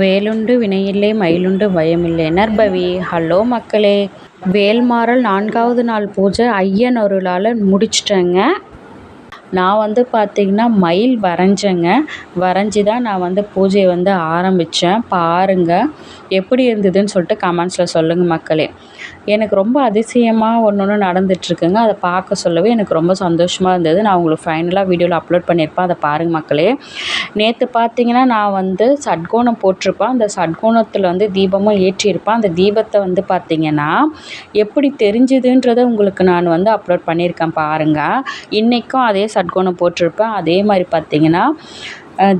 வேலுண்டு வினையில்லை மயிலுண்டு பயமில்லை நற்பவி ஹலோ மக்களே. வேல்மாறல் நான்காவது நாள் பூஜை ஐயன் அருளால் முடிச்சிட்டேங்க. நான் வந்து பார்த்திங்கன்னா மயில் வரைஞ்சேங்க. வரைஞ்சி தான் நான் வந்து பூஜையை வந்து ஆரம்பித்தேன் பாருங்கள் எப்படி இருந்ததுன்னு சொல்லிட்டு கமெண்ட்ஸில் சொல்லுங்கள் மக்களே. எனக்கு ரொம்ப அதிசயமாக ஒன்று ஒன்று நடந்துகிட்ருக்குங்க அதை பார்க்க சொல்லவே எனக்கு ரொம்ப சந்தோஷமாக இருந்தது. நான் உங்களுக்கு ஃபைனலாக வீடியோவில் அப்லோட் பண்ணியிருப்பேன். அதை பாருங்கள் மக்களே. நேற்று பார்த்தீங்கன்னா நான் வந்து சட்கோணம் போட்டிருப்பேன். அந்த சட்கோணத்தில் வந்து தீபமும் ஏற்றியிருப்பேன். அந்த தீபத்தை வந்து பார்த்திங்கன்னா எப்படி தெரிஞ்சுதுன்றதை உங்களுக்கு நான் வந்து அப்லோட் பண்ணியிருக்கேன் பாருங்கள் இன்றைக்கும் அதே சட்கோணம் போட்டிருப்பேன். அதே மாதிரி பார்த்திங்கன்னா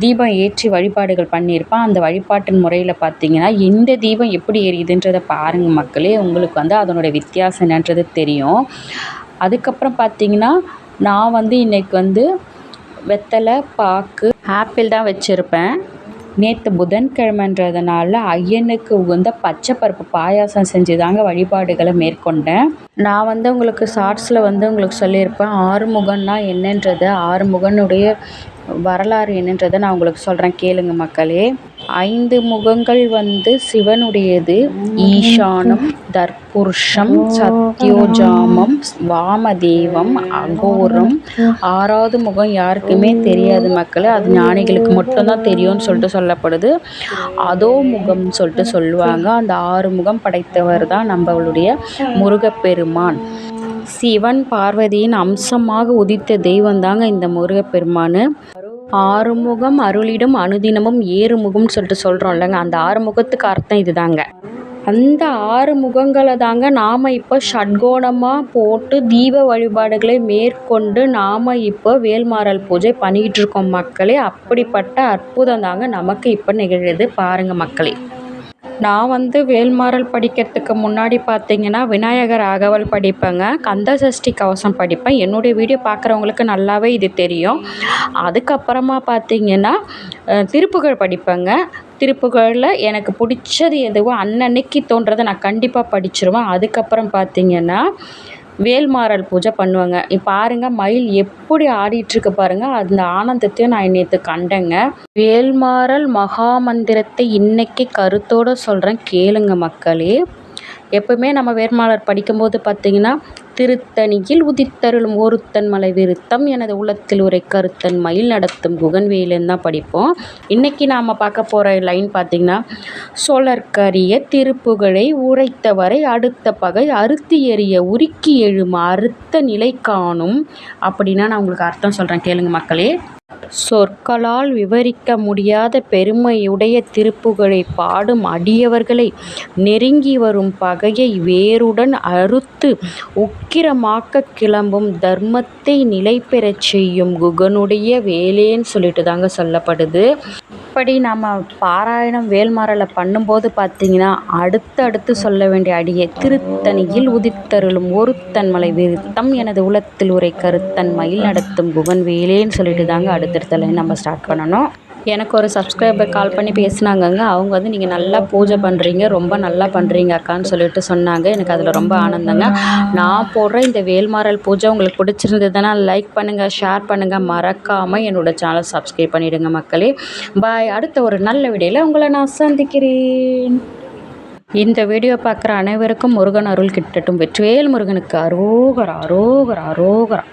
தீபம் ஏற்றி வழிபாடுகள் பண்ணியிருப்பேன். அந்த வழிபாட்டின் முறையில் பார்த்திங்கன்னா இந்த தீபம் எப்படி எரியுதுன்றதை பாருங்கள் மக்களே. உங்களுக்கு வந்து அதனுடைய வித்தியாசம் என்னன்றது தெரியும். அதுக்கப்புறம் பார்த்திங்கன்னா நான் வந்து இன்றைக்கி வந்து வெத்தலை பாக்கு ஆப்பிள் தான் வச்சுருப்பேன். நேற்று புதன்கிழமைன்றதுனால ஐயனுக்கு உகந்த பச்சை பருப்பு பாயாசம் செஞ்சு தாங்க வழிபாடுகளை மேற்கொண்டேன். நான் வந்து உங்களுக்கு ஷார்ட்ஸில் வந்து உங்களுக்கு சொல்லியிருப்பேன் ஆறுமுகன்னா என்னன்றது? ஆறுமுகனுடைய வரலாறு என்னன்றதை நான் உங்களுக்கு சொல்கிறேன் கேளுங்க மக்களே. ஐந்து முகங்கள் வந்து சிவனுடையது. ஈசானம் தர்புருஷம் சத்யோஜாமம் வாமதேவம் அகோரம். ஆறாவது முகம் யாருக்குமே தெரியாது மக்களே. அது ஞானிகளுக்கு மட்டும்தான் தெரியும்னு சொல்லிட்டு சொல்லப்படுது. அதோ முகம்னு சொல்லிட்டு சொல்லுவாங்க. அந்த ஆறு முகம் படைத்தவர் தான் நம்மளுடைய முருகப்பெருமான். சிவன் பார்வதியின் அம்சமாக உதித்த தெய்வம் தாங்க இந்த முருகப்பெருமான். ஆறுமுகம் அருளிடும் அனுதினமும் ஏறுமுகம்னு சொல்லிட்டு சொல்கிறோம் இல்லைங்க. அந்த ஆறுமுகத்துக்கு அர்த்தம் இது தாங்க அந்த ஆறு முகங்களை தாங்க நாம் இப்போ ஷட்கோணமாக போட்டு தீப வழிபாடுகளை மேற்கொண்டு நாம் இப்போ வேல்மாறல் பூஜை பண்ணிக்கிட்டு இருக்கோம் மக்களே. அப்படிப்பட்ட அற்புதம் தாங்க நமக்கு இப்போ நிகழுது பாருங்கள் மக்களே. நான் வந்து வேல்மாறல் படிக்கிறதுக்கு முன்னாடி பார்த்தீங்கன்னா விநாயகர் அகவல் படிப்பேங்க. கந்த சஷ்டி கவசம் படிப்பேன். என்னுடைய வீடியோ பார்க்குறவங்களுக்கு நல்லாவே இது தெரியும். அதுக்கப்புறமா பார்த்தீங்கன்னா திருப்புகழ் படிப்பேங்க. திருப்புகழில் எனக்கு பிடிச்சது எதுவோ அன்னன்னைக்கு தோன்றதை நான் கண்டிப்பாக படிச்சிருவேன். அதுக்கப்புறம் பார்த்தீங்கன்னா வேல்மாறல் பூஜை பண்ணுவாங்க. பாருங்கள் மயில் எப்படி ஆடிட்டுருக்கு பாருங்கள் அந்த ஆனந்தத்தையும் நான் நேற்று கண்டேங்க. வேல்மாறல் மகாமந்திரத்தை இன்னைக்கு கருத்தோடு சொல்கிறேன் கேளுங்க மக்களே. எப்பவுமே நம்ம வேட்பாளர் படிக்கும்போது பார்த்திங்கன்னா திருத்தணியில் உதித்தருளும் ஒருத்தன் மலை விருத்தம் எனது உள்ளத்தில் உரை கருத்தன் மயில் நடத்தும் குகன்வேலன் தான் படிப்போம். இன்றைக்கி நாம் பார்க்க போகிற லைன் பார்த்திங்கன்னா சோழர்கரிய திருப்புகழை உரைத்தவரை அடுத்த பகை அறுத்தி எறிய உருக்கி எழும் அறுத்த நிலை காணும் அப்படின்னா நான் உங்களுக்கு அர்த்தம் சொல்கிறேன் கேளுங்க மக்களே. சொற்களால் விவரிக்க முடியாத பெருமையுடைய திருப்புகளை பாடும் அடியவர்களை நெருங்கி வரும் பகையை வேருடன் அறுத்து உக்கிரமாக்கக் கிளம்பும் தர்மத்தை நிலை பெறச் செய்யும் குகனுடைய வேலேன்னு சொல்லிட்டு தாங்க சொல்லப்படுது. இப்படி நம்ம பாராயணம் வேல்மாறலை பண்ணும்போது பார்த்தீங்கன்னா அடுத்து அடுத்து சொல்ல வேண்டிய அடியை திருத்தணியில் உதித்தருளும் ஒருத்தன் மலை விருத்தம் எனது உலத்தில் உரை கருத்தன் மயில் நடத்தும் குகன் வேலேன்னு சொல்லிட்டு தாங்க அடுத்தடுத்த லைன் நம்ம ஸ்டார்ட் பண்ணணும். எனக்கு ஒரு சப்ஸ்கிரைபர் கால் பண்ணி பேசினாங்கங்க. அவங்க வந்து நீங்கள் நல்லா பூஜை பண்ணுறீங்க ரொம்ப நல்லா பண்ணுறீங்க அக்கான்னு சொல்லிட்டு சொன்னாங்க. எனக்கு அதில் ரொம்ப ஆனந்தங்க. நான் போடுற இந்த வேல்மாரல் பூஜை உங்களுக்கு பிடிச்சிருந்ததுன்னா லைக் பண்ணுங்கள் ஷேர் பண்ணுங்கள் மறக்காமல் என்னோடய சேனல் சப்ஸ்கிரைப் பண்ணிவிடுங்க மக்களே. பாய் அடுத்த ஒரு நல்ல வீடியோவில் உங்களை நான் சந்திக்கிறேன். இந்த வீடியோ பார்க்குற அனைவருக்கும் முருகன் அருள் கிட்டட்டும். வெற்றிவேல் முருகனுக்கு அரோகரா அரோகரா அரோகரா.